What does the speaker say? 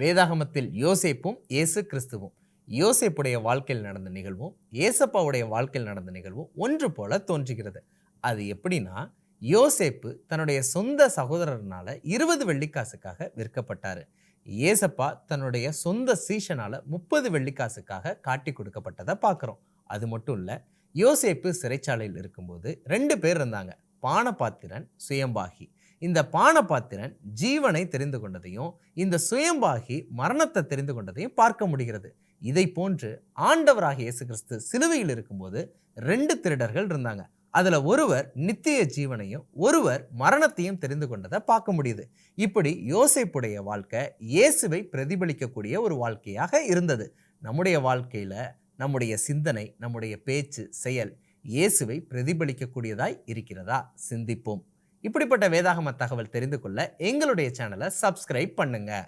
வேதாகமத்தில் யோசேப்பும் இயேசு கிறிஸ்துவும். யோசேப்புடைய வாழ்க்கையில் நடந்த நிகழ்வும் ஏசப்பாவுடைய வாழ்க்கையில் நடந்த நிகழ்வும் ஒன்று போல தோன்றுகிறது. அது எப்படின்னா யோசேப்பு தன்னுடைய சொந்த சகோதரர்னால இருபது வெள்ளிக்காசுக்காக விற்கப்பட்டார். ஏசப்பா தன்னுடைய சொந்த சீஷனால முப்பது வெள்ளிக்காசுக்காக காட்டி கொடுக்கப்பட்டதை பார்க்குறோம். அது மட்டும் இல்லை யோசேப்பு சிறைச்சாலையில் இருக்கும்போது ரெண்டு பேர் இருந்தாங்க. பானபாத்திரன் சுயம்பாகி. இந்த பானபாத்திரன் ஜீவனை தெரிந்து கொண்டதையும் இந்த சுயம்பாகி மரணத்தை தெரிந்து கொண்டதையும் பார்க்க முடிகிறது. இதை போன்று ஆண்டவராக இயேசு கிறிஸ்து சிலுவையில் இருக்கும்போது ரெண்டு திருடர்கள் இருந்தாங்க. அதில் ஒருவர் நித்திய ஜீவனையும் ஒருவர் மரணத்தையும் தெரிந்து கொண்டதை பார்க்க முடியுது. இப்படி யோசைப்புடைய வாழ்க்கை இயேசுவை பிரதிபலிக்கக்கூடிய ஒரு வாழ்க்கையாக இருந்தது. நம்முடைய வாழ்க்கையில நம்முடைய சிந்தனை நம்முடைய பேச்சு செயல் இயேசுவை பிரதிபலிக்கக்கூடியதாய் இருக்கிறதா? சிந்திப்போம். இப்படிப்பட்ட வேதாகம தகவல் தெரிந்து கொள்ள எங்களுடைய சேனலை சப்ஸ்கிரைப் பண்ணுங்கள்